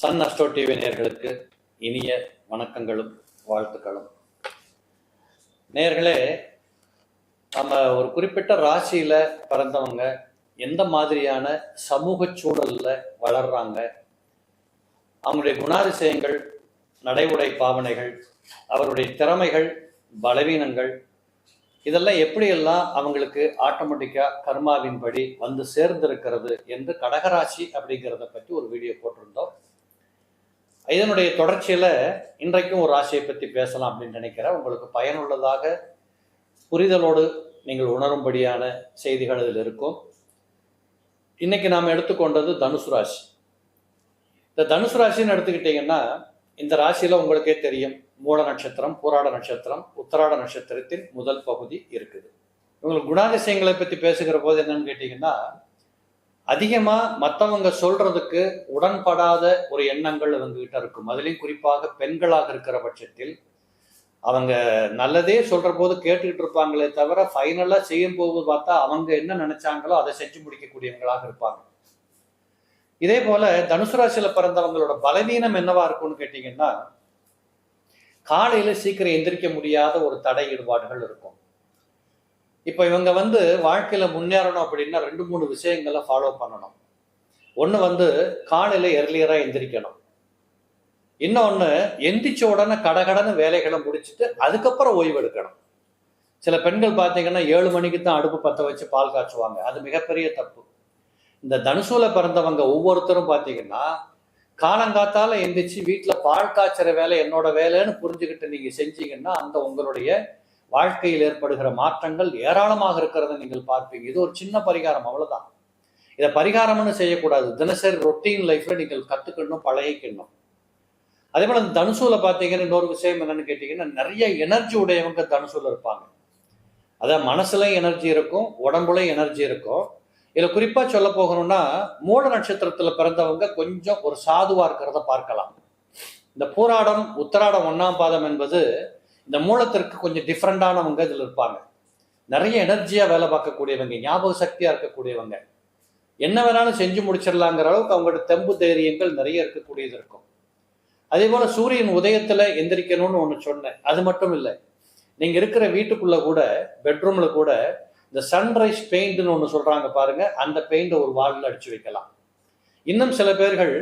Sun Astro TV நேர்களுக்கு இனிய வணக்கங்களும் வாழ்த்துக்களும். நேர்களே நம்ம ஒரு குறிப்பிட்ட ராசியில் பிறந்தவங்க எந்த மாதிரியான சமூக சூழலில் வளர்றாங்க அவங்களுடைய குணாதிசயங்கள் நடைமுறை பாவனைகள் அவருடைய திறமைகள் பலவீனங்கள் இதெல்லாம் எப்படியெல்லாம் அவங்களுக்கு ஆட்டோமேட்டிக்காக கர்மாவின்படி வந்து சேர்ந்திருக்கிறது என்று கடகராசி அப்படிங்கிறத பற்றி ஒரு வீடியோ போட்டிருந்தோம். இதனுடைய தொடர்ச்சியில் இன்றைக்கும் ஒரு ராசியை பற்றி பேசலாம் அப்படின்னு நினைக்கிறேன். உங்களுக்கு பயனுள்ளதாக புரிதலோடு நீங்கள் உணரும்படியான செய்திகள் இதில் இருக்கும். இன்னைக்கு நாம் எடுத்துக்கொண்டது தனுசு ராசி. இந்த தனுசு ராசின்னு எடுத்துக்கிட்டிங்கன்னா இந்த ராசியில் உங்களுக்கே தெரியும். மூல நட்சத்திரம் பூராட நட்சத்திரம் உத்தராட நட்சத்திரத்தின் முதல் பகுதி இருக்குது. இவங்களுக்கு குணாதிசயங்களை பற்றி பேசுகிற போது என்னன்னு கேட்டிங்கன்னா அதிகமாக மற்றவங்க சொல்றதுக்கு உடன்படாத ஒரு எண்ணங்கள் அவங்ககிட்ட இருக்கும். அதுலேயும் குறிப்பாக பெண்களாக இருக்கிற பட்சத்தில் அவங்க நல்லதே சொல்கிற போது கேட்டுக்கிட்டு இருப்பாங்களே தவிர ஃபைனலாக செய்யும் போது பார்த்தா அவங்க என்ன நினைச்சாங்களோ அதை செஞ்சு முடிக்கக்கூடியவங்களாக இருப்பாங்க. இதே போல தனுசு ராசியில் பிறந்தவங்களோட பலவீனம் என்னவா இருக்கும்னு கேட்டிங்கன்னா காலையில் சீக்கிரம் எந்திரிக்க முடியாத ஒரு தடை ஈடுபாடுகள் இருக்கும். இப்போ இவங்க வந்து வாழ்க்கையில் முன்னேறணும் அப்படின்னா ரெண்டு மூணு விஷயங்களை ஃபாலோ பண்ணணும். ஒன்று வந்து காலையில் எர்லியராக எந்திரிக்கணும். இன்னொன்று எந்திரிச்ச உடனே கடகடன்னு வேலைகளை முடிச்சுட்டு அதுக்கப்புறம் ஓய்வு எடுக்கணும் சில பெண்கள் பார்த்தீங்கன்னா ஏழு மணிக்கு தான் அடுப்பு பற்ற வச்சு பால் காய்ச்சுவாங்க. அது மிகப்பெரிய தப்பு. இந்த தனுசூல பிறந்தவங்க ஒவ்வொருத்தரும் பார்த்தீங்கன்னா காலங்காத்தால எந்திரிச்சு வீட்டில் பால் காய்ச்சற வேலை என்னோட வேலைன்னு புரிஞ்சுக்கிட்டு நீங்கள் செஞ்சீங்கன்னா அந்த உங்களுடைய வாழ்க்கையில் ஏற்படுகிற மாற்றங்கள் ஏராளமாக இருக்கிறத நீங்கள் பார்ப்பீங்க. இது ஒரு சின்ன பரிகாரம் அவ்வளவுதான். இதை பரிகாரம்னு செய்யக்கூடாது. தினசரி ரொட்டீன் லைஃப்ல நீங்கள் கத்துக்கணும் பழகிக்கணும். அதே போல இந்த தனுசூல பார்த்தீங்கன்னா இன்னொரு விஷயம் என்னன்னு கேட்டீங்கன்னா நிறைய எனர்ஜி உடையவங்க தனுசூல இருப்பாங்க. அதான் மனசுலயும் எனர்ஜி இருக்கும் உடம்புலயும் எனர்ஜி இருக்கும். இதுல குறிப்பா சொல்ல போகணும்னா மூல நட்சத்திரத்துல பிறந்தவங்க கொஞ்சம் ஒரு சாதுவா இருக்கிறத பார்க்கலாம். இந்த பூராடம் உத்தராடம் ஒன்னாம் பாதம் என்பது இந்த மூலத்திற்கு கொஞ்சம் டிஃப்ரெண்டானவங்க இதில் இருப்பாங்க. நிறைய எனர்ஜியாக வேலை பார்க்கக்கூடியவங்க ஞாபக சக்தியாக இருக்கக்கூடியவங்க. என்ன வேணாலும் செஞ்சு முடிச்சிடலாங்கிற அளவுக்கு அவங்களோட தெம்பு தைரியங்கள் நிறைய இருக்கக்கூடியது இருக்கும். அதே போல் சூரியன் உதயத்தில் எந்திரிக்கணும்னு ஒன்று சொன்னேன். அது மட்டும் இல்லை. நீங்கள் இருக்கிற வீட்டுக்குள்ளே கூட பெட்ரூமில் கூட இந்த சன்ரைஸ் பெயிண்ட்னு ஒன்று சொல்கிறாங்க பாருங்கள் அந்த பெயிண்டை ஒரு வாலில் அடிச்சு வைக்கலாம். இன்னும் சில பேர்கள்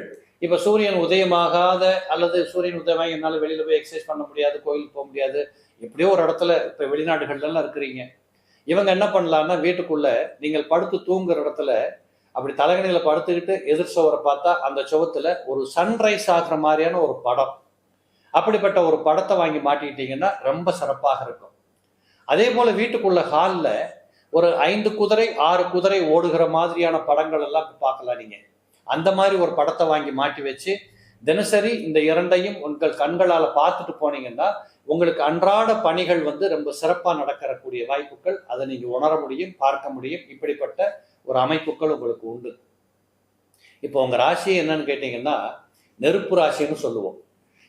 இப்போ சூரியன் உதயமாகாத அல்லது சூரியன் உதயமாக என்னால் வெளியில் போய் எக்ஸசைஸ் பண்ண முடியாது கோயிலுக்கு போக முடியாது. எப்படியோ ஒரு இடத்துல இப்போ வெளிநாடுகள்லாம் இருக்கிறீங்க. இவங்க என்ன பண்ணலான்னா வீட்டுக்குள்ள நீங்கள் படுத்து தூங்குற இடத்துல அப்படி தலைகணியில படுத்துக்கிட்டு எதிர் சுவரை பார்த்தா அந்த சுவத்தில் ஒரு சன்ரைஸ் ஆகுற மாதிரியான ஒரு படம். அப்படிப்பட்ட ஒரு படத்தை வாங்கி மாட்டிக்கிட்டீங்கன்னா ரொம்ப சிறப்பாக இருக்கும். அதே போல் வீட்டுக்குள்ள ஹாலில் ஒரு ஐந்து குதிரை ஆறு குதிரை ஓடுகிற மாதிரியான படங்கள் எல்லாம் பார்க்கலாம் நீங்கள் அந்த மாதிரி ஒரு படத்தை வாங்கி மாட்டி வச்சு தினசரி இந்த இரண்டையும் உங்கள் கண்களால் பார்த்துட்டு போனீங்கன்னா உங்களுக்கு அன்றாட பணிகள் வந்து ரொம்ப சிறப்பாக நடக்கக்கூடிய வாய்ப்புகள். அதை நீங்கள் உணர முடியும் பார்க்க முடியும். இப்படிப்பட்ட ஒரு அமைப்புகள் உங்களுக்கு உண்டு. இப்போ உங்கள் ராசி என்னன்னு கேட்டீங்கன்னா நெருப்பு ராசின்னு சொல்லுவோம்.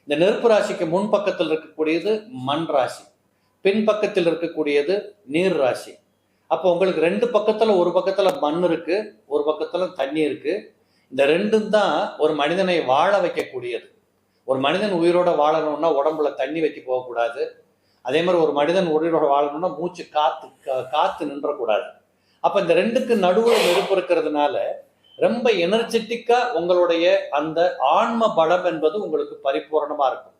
இந்த நெருப்பு ராசிக்கு முன் பக்கத்தில் இருக்கக்கூடியது மண் ராசி. பின் பக்கத்தில் இருக்கக்கூடியது நீர் ராசி. அப்போ உங்களுக்கு ரெண்டு பக்கத்தில் ஒரு பக்கத்தில் மண் இருக்கு ஒரு பக்கத்தில் தண்ணி இருக்குது இந்த ரெண்டும் தான் ஒரு மனிதனை வாழ வைக்கக்கூடியது. ஒரு மனிதன் உயிரோட வாழணும்னா உடம்புல தண்ணி வைக்க போகக்கூடாது. அதே மாதிரி ஒரு மனிதன் உயிரோட வாழணும்னா மூச்சு காத்து கா- காத்து நின்றக்கூடாது. அப்போ இந்த ரெண்டுக்கு நடுவில் நெருப்பு இருக்கிறதுனால ரொம்ப எனர்ஜெட்டிக்காக உங்களுடைய அந்த ஆன்ம பலம் என்பது உங்களுக்கு பரிபூர்ணமாக இருக்கும்.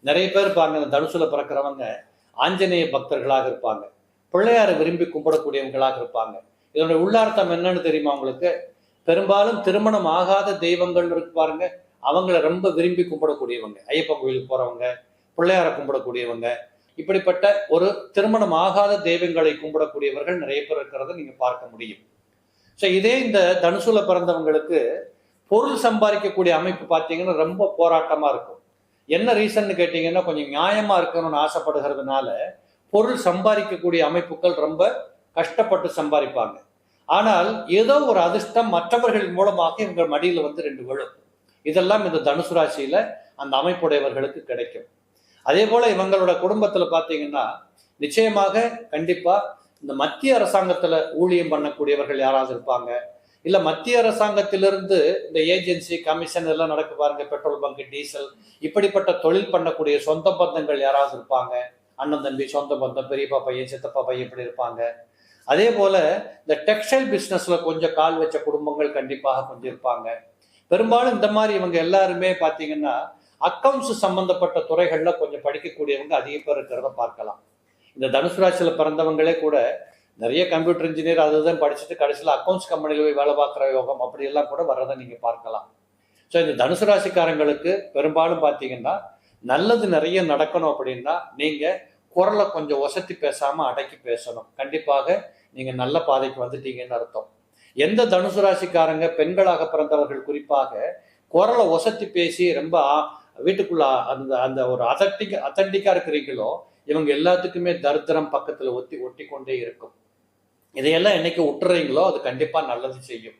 நிறைய பேர் பாருங்க இந்த தனுசுல பிறக்கிறவங்க ஆஞ்சநேய பக்தர்களாக இருப்பாங்க. பிள்ளையாரை விரும்பி கும்பிடக்கூடியவங்களாக இருப்பாங்க. இதனுடைய உள்ளார்த்தம் என்னன்னு தெரியுமா உங்களுக்கு? பெரும்பாலும் திருமணம் ஆகாத தெய்வங்கள் இருக்கு பாருங்க. அவங்கள ரொம்ப விரும்பி கும்பிடக்கூடியவங்க. ஐயப்பன் கோயிலுக்கு போறவங்க பிள்ளையாரை கும்பிடக்கூடியவங்க. இப்படிப்பட்ட ஒரு திருமணம் ஆகாத தெய்வங்களை கும்பிடக்கூடியவர்கள் நிறைய பேர் இருக்கிறத நீங்க பார்க்க முடியும். ஸோ இதே இந்த தனுசுல பிறந்தவங்களுக்கு பொருள் சம்பாதிக்கக்கூடிய அமைப்பு பார்த்தீங்கன்னா ரொம்ப போராட்டமா இருக்கும். என்ன ரீசன் கேட்டீங்கன்னா கொஞ்சம் நியாயமா இருக்கணும்னு ஆசைப்படுகிறதுனால பொருள் சம்பாதிக்கக்கூடிய அமைப்புகள் ரொம்ப கஷ்டப்பட்டு சம்பாதிப்பாங்க. ஆனால் ஏதோ ஒரு அதிர்ஷ்டம் மற்றவர்கள் மூலமாக இவங்க மடியில் வந்து ரெண்டு விழும். இதெல்லாம் இந்த தனுசு ராசியில அந்த அமைப்புடையவர்களுக்கு கிடைக்கும். அதே போல இவங்களோட குடும்பத்துல பாத்தீங்கன்னா நிச்சயமாக கண்டிப்பா இந்த மத்திய அரசாங்கத்துல ஊழியம் பண்ணக்கூடியவர்கள் யாராவது இருப்பாங்க. இல்ல மத்திய அரசாங்கத்திலிருந்து இந்த ஏஜென்சி கமிஷன் எல்லாம் நடக்கு பாருங்க பெட்ரோல் பங்க் டீசல் இப்படிப்பட்ட தொழில் பண்ணக்கூடிய சொந்த பந்தங்கள் யாராவது இருப்பாங்க? அண்ணன் தம்பி சொந்த பந்தம் பெரியப்பா பையன் சித்தப்பா பையன் இப்படி இருப்பாங்க. அதே போல இந்த டெக்ஸ்டைல் பிஸ்னஸ்ல கொஞ்சம் கால் வச்ச குடும்பங்கள் கண்டிப்பாக கொஞ்சம் இருப்பாங்க. பெரும்பாலும் இந்த மாதிரி இவங்க எல்லாருமே பார்த்தீங்கன்னா அக்கவுண்ட்ஸ் சம்பந்தப்பட்ட துறைகள்ல கொஞ்சம் படிக்கக்கூடியவங்க அதிக பேர் இருக்கிறத பார்க்கலாம். இந்த தனுசு ராசியில் பிறந்தவங்களே கூட நிறைய கம்ப்யூட்டர் இன்ஜினியர் அதுதான் படிச்சுட்டு கடைசியில் அக்கௌண்ட்ஸ் கம்பெனியில் போய் வேலை பார்க்குற யோகம் அப்படியெல்லாம் கூட வர்றதை நீங்கள் பார்க்கலாம். ஸோ இந்த தனுசு ராசிக்காரங்களுக்கு பெரும்பாலும் பார்த்தீங்கன்னா நல்லது நிறைய நடக்கணும் அப்படின்னா நீங்கள் குரலை கொஞ்சம் ஒசத்தி பேசாமல் அடக்கி பேசணும். கண்டிப்பாக நீங்கள் நல்ல பாதைக்கு வந்துட்டீங்கன்னு அர்த்தம். எந்த தனுசு ராசிக்காரங்க பெண்களாக பிறந்தவர்கள் குறிப்பாக குரலை ஒசத்தி பேசி ரொம்ப வீட்டுக்குள்ள அந்த அந்த ஒரு அத்தட்டிக் அத்தன்டிக்கா இருக்கிறீங்களோ இவங்க எல்லாத்துக்குமே தரித்திரம் பக்கத்துல ஒத்தி ஒட்டி கொண்டே இருக்கும். இதையெல்லாம் என்னைக்கு விட்டுறீங்களோ அது கண்டிப்பா நல்லது செய்யும்.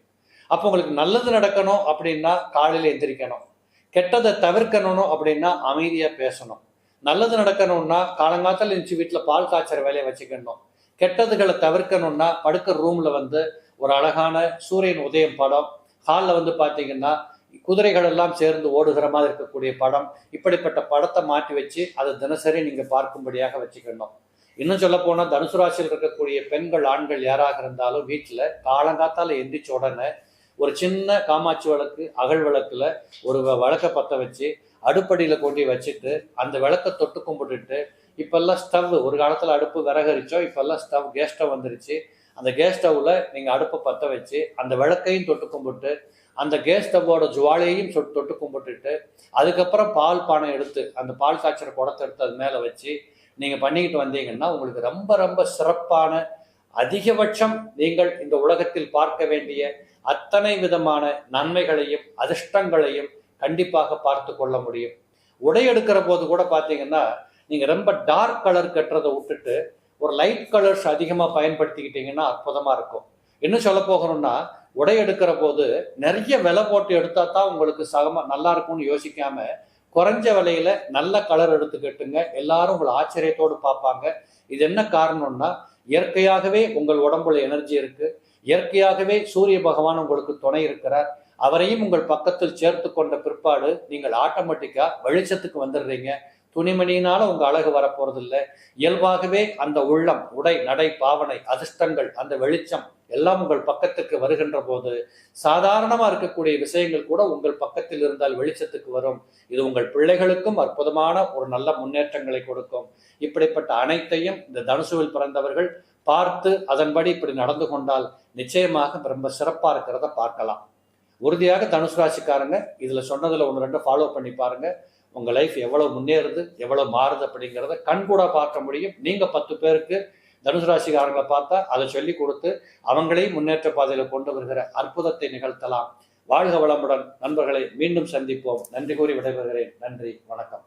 அப்போ உங்களுக்கு நல்லது நடக்கணும் அப்படின்னா காலையில் எந்திரிக்கணும். கெட்டதை தவிர்க்கணும் அப்படின்னா அமைதியாக பேசணும். நல்லது நடக்கணும்னா காலங்காலத்தில் இருந்துச்சு வீட்டில் பால் காய்ச்சற வேலையை வச்சுக்கணும். கெட்டதுகளை தவிர்க்கணும்னா படுக்கிற ரூம்ல வந்து ஒரு அழகான சூரியன் உதயம் படம் ஹாலில் வந்து பார்த்தீங்கன்னா குதிரைகள் எல்லாம் சேர்ந்து ஓடுகிற மாதிரி இருக்கக்கூடிய படம் இப்படிப்பட்ட படத்தை மாற்றி வச்சு அதை தினசரி நீங்க பார்க்கும்படியாக வச்சுக்கணும். இன்னும் சொல்ல போனா தனுசு ராசியில் இருக்கக்கூடிய பெண்கள் ஆண்கள் யாராக இருந்தாலும் வீட்டில் காலங்காத்தால எந்திரிச்ச உடனே ஒரு சின்ன காமாட்சி விளக்கு அகல் விளக்குல ஒரு வ- விளக்க பத்த வச்சு அடுப்படியில கொண்டு வச்சுட்டு அந்த விளக்க தொட்டு கும்பிட்டுட்டு இப்பெல்லாம் ஸ்டவ் ஒரு காலத்தில் அடுப்பு விறகரிச்சோம் இப்போல்லாம் ஸ்டவ் கேஸ் ஸ்டவ் வந்துருச்சு. அந்த கேஸ் ஸ்டவ்வில் நீங்கள் அடுப்பை பற்ற வச்சு அந்த விளக்கையும் தொட்டு கும்பிட்டு அந்த கேஸ் ஸ்டவ்வோட ஜுவாலையையும் சொட்டு தொட்டு கும்பிட்டுட்டு அதுக்கப்புறம் பால் பானை எடுத்து அந்த பால் காய்ச்சற குடத்தை எடுத்து அது மேலே வச்சு நீங்கள் பண்ணிக்கிட்டு வந்தீங்கன்னா உங்களுக்கு ரொம்ப ரொம்ப சிறப்பான அதிகபட்சம் நீங்கள் இந்த உலகத்தில் பார்க்க வேண்டிய அத்தனை விதமான நன்மைகளையும் அதிர்ஷ்டங்களையும் கண்டிப்பாக பார்த்து கொள்ள முடியும். உடை எடுக்கிற போது கூட பார்த்தீங்கன்னா நீங்கள் ரொம்ப டார்க் கலர் கட்டுறதை விட்டுட்டு ஒரு லைட் கலர்ஸ் அதிகமாக பயன்படுத்திக்கிட்டீங்கன்னா அற்புதமாக இருக்கும். இன்னும் சொல்ல போகணும்னா உடை எடுக்கிற போது நிறைய விலை போட்டு எடுத்தா தான் உங்களுக்கு சகமா நல்லா இருக்கும்னு யோசிக்காம குறைஞ்ச விலையில நல்ல கலர் எடுத்துக்கிட்டுங்க எல்லாரும் உங்களை ஆச்சரியத்தோடு பார்ப்பாங்க. இது என்ன காரணம்னா இயற்கையாகவே உங்கள் உடம்புல எனர்ஜி இருக்கு. இயற்கையாகவே சூரிய பகவான் உங்களுக்கு துணை இருக்கிறார். அவரையும் உங்கள் பக்கத்தில் சேர்த்து கொண்ட பிற்பாடு நீங்கள் ஆட்டோமேட்டிக்கா வெளிச்சத்துக்கு வந்துடுறீங்க. துணிமணியினால உங்க அழகு வரப்போறது இயல்பாகவே அந்த உள்ளம் உடை நடை பாவனை அதிர்ஷ்டங்கள் அந்த வெளிச்சம் எல்லாம் உங்கள் பக்கத்துக்கு வருகின்ற போது சாதாரணமா இருக்கக்கூடிய விஷயங்கள் கூட உங்கள் பக்கத்தில் இருந்தால் வெளிச்சத்துக்கு வரும். இது உங்கள் பிள்ளைகளுக்கும் அற்புதமான ஒரு நல்ல முன்னேற்றங்களை கொடுக்கும். இப்படிப்பட்ட அனைத்தையும் இந்த தனுசுவில் பிறந்தவர்கள் பார்த்து அதன்படி இப்படி நடந்து கொண்டால் நிச்சயமாக ரொம்ப சிறப்பா இருக்கிறத பார்க்கலாம். உறுதியாக தனுசு ராசிக்காரங்க இதுல சொன்னதுல ஒன்று ரெண்டு ஃபாலோ பண்ணி பாருங்க. உங்கள் லைஃப் எவ்வளவு முன்னேறுது எவ்வளவு மாறுது அப்படிங்கிறத கண்கூட பார்க்க முடியும். நீங்கள் பத்து பேருக்கு தனுசு ராசிக்காரங்களை பார்த்தா அதை சொல்லி கொடுத்து அவங்களையும் முன்னேற்ற பாதையில் கொண்டு வருகிற அற்புதத்தை நிகழ்த்தலாம். வாழ்க வளமுடன். நண்பர்களை மீண்டும் சந்திப்போம். நன்றி கூறி விடைபெறுகிறேன். நன்றி. வணக்கம்.